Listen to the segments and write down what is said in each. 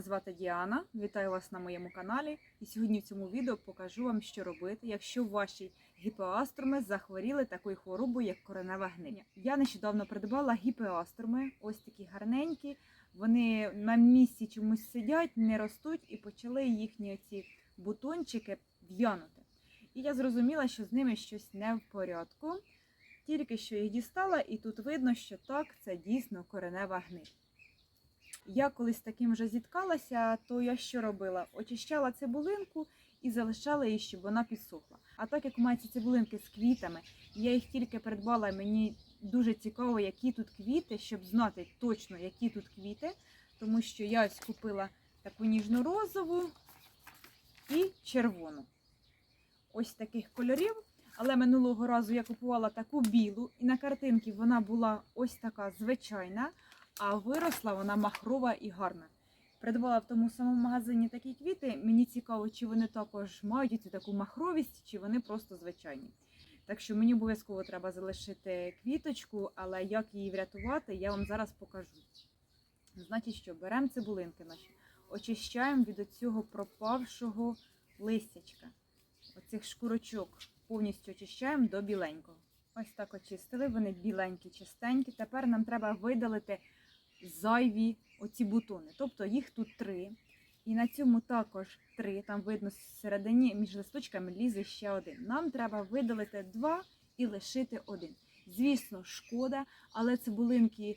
звати Діана. Вітаю вас на моєму каналі. І сьогодні в цьому відео покажу вам, що робити, якщо ваші гіпеастроми захворіли такою хворобою, як коренева гниля. Я нещодавно придбала гіпеастроми, ось такі гарненькі. Вони на місці чомусь сидять, не ростуть і почали їхні ці бутончики в'янути. І я зрозуміла, що з ними щось не в порядку. Тільки що їх дістала, і тут видно, що так, це дійсно коренева гниль. Я колись таким вже зіткалася, то я що робила? Очищала цибулинку і залишала її, щоб вона підсохла. А так як мене ці цибулинки з квітами, я їх тільки придбала, мені дуже цікаво, які тут квіти, щоб знати точно, які тут квіти, тому що я ось купила таку ніжну розову і червону. Ось таких кольорів. Але минулого разу я купувала таку білу, і на картинці вона була ось така звичайна, а виросла вона махрова і гарна. Придбала в тому самому магазині такі квіти. Мені цікаво, чи вони також мають цю таку махровість, чи вони просто звичайні. Так що мені обов'язково треба залишити квіточку, але як її врятувати, я вам зараз покажу. Значить, що беремо цибулинки наші, очищаємо від цього пропавшого листячка, оцих шкурочок повністю очищаємо до біленького. Ось так очистили, вони біленькі, чистенькі. Тепер нам треба видалити зайві оці бутони. Тобто їх тут три. І на цьому також три. Там видно всередині між листочками лізе ще один. Нам треба видалити два і лишити один. Звісно, шкода, але цибулинки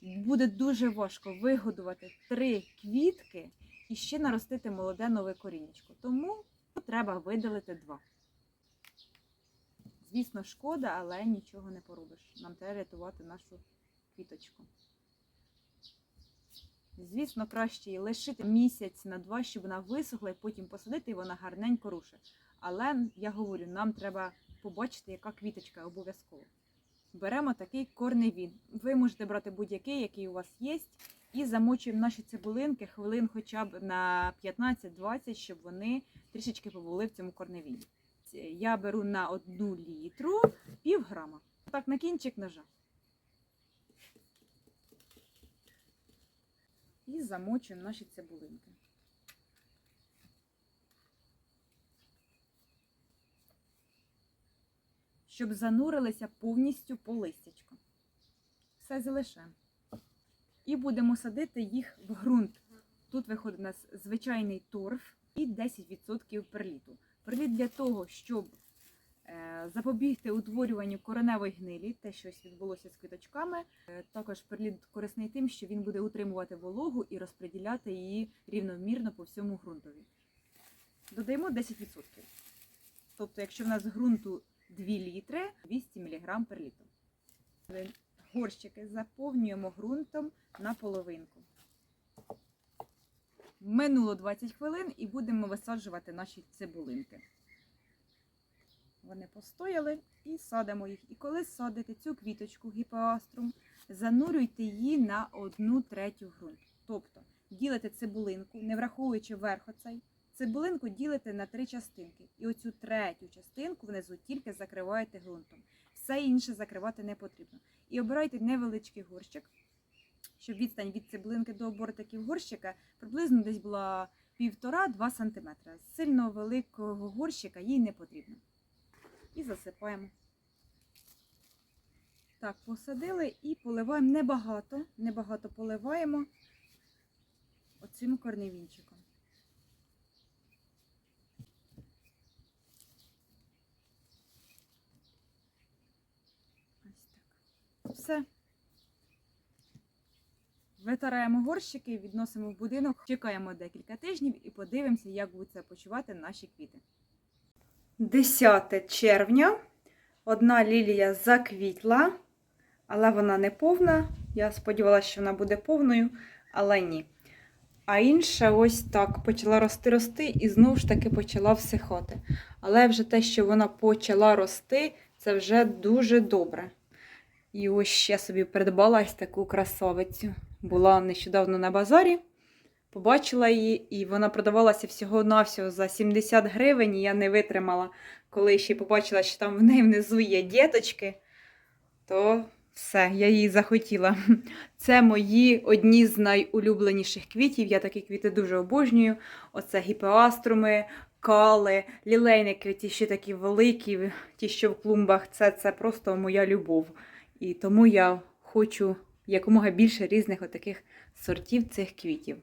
буде дуже важко вигодувати три квітки і ще наростити молоде нове корінечко. Тому треба видалити два. Звісно, шкода, але нічого не поробиш. Нам треба рятувати нашу квіточку. Звісно, краще її лишити місяць на два, щоб вона висохла, і потім посадити, і вона гарненько руше. Але я говорю, нам треба побачити, яка квіточка обов'язково. Беремо такий корневін. Ви можете брати будь-який, який у вас є, і замочуємо наші цибулинки хвилин хоча б на 15-20, щоб вони трішечки побули в цьому корневіні. Я беру на одну літру пів грама. Так, на кінчик ножа. І замочуємо наші цибулинки. Щоб занурилися повністю по листячку. Все залишаємо. І будемо садити їх в ґрунт. Тут виходить у нас звичайний торф і 10% перліту. Перліт для того, щоб запобігти утворюванню кореневої гнилі, те, що відбулося з квіточками. Е, Також перліт корисний тим, що він буде утримувати вологу і розподіляти її рівномірно по всьому ґрунтові. Додаємо 10%. Тобто, якщо в нас ґрунту 2 літри, 200 мг перліту. Горщики заповнюємо ґрунтом на половинку. Минуло 20 хвилин і будемо висаджувати наші цибулинки. Вони постояли і садимо їх. І коли садите цю квіточку гіпеаструм, занурюйте її на одну третю ґрунт. Тобто ділите цибулинку, не враховуючи верх оцей, цибулинку ділите на три частинки. І оцю третю частинку внизу тільки закриваєте ґрунтом. Все інше закривати не потрібно. І обирайте невеличкий горщик, щоб відстань від цибулинки до бортиків горщика приблизно десь була 1,5-2 см. Сильно великого горщика їй не потрібно. І засипаємо. Так, посадили і поливаємо небагато, небагато поливаємо оцим корневінчиком. Ось так. Все. Витираємо горщики, відносимо в будинок, чекаємо декілька тижнів і подивимося, як будуть себе почувати наші квіти. 10 червня. Одна лілія заквітла, але вона не повна. Я сподівалася, що вона буде повною, але ні. А інша ось так почала рости-рости і знову ж таки почала всихати. Але вже те, що вона почала рости, це вже дуже добре. І ось ще собі придбала ось таку красавицю. Була нещодавно на базарі, побачила її, і вона продавалася всього-навсього за 70 гривень. І я не витримала, коли ще побачила, що там в неї внизу є діточки, то Все, я її захотіла. Це мої одні з найулюбленіших квітів. Я такі квіти дуже обожнюю. Оце гіпеаструми, кали, лілейники, ті ще такі великі, ті, що в клумбах. Це, це просто моя любов. І тому я хочу якомога більше різних отаких сортів цих квітів.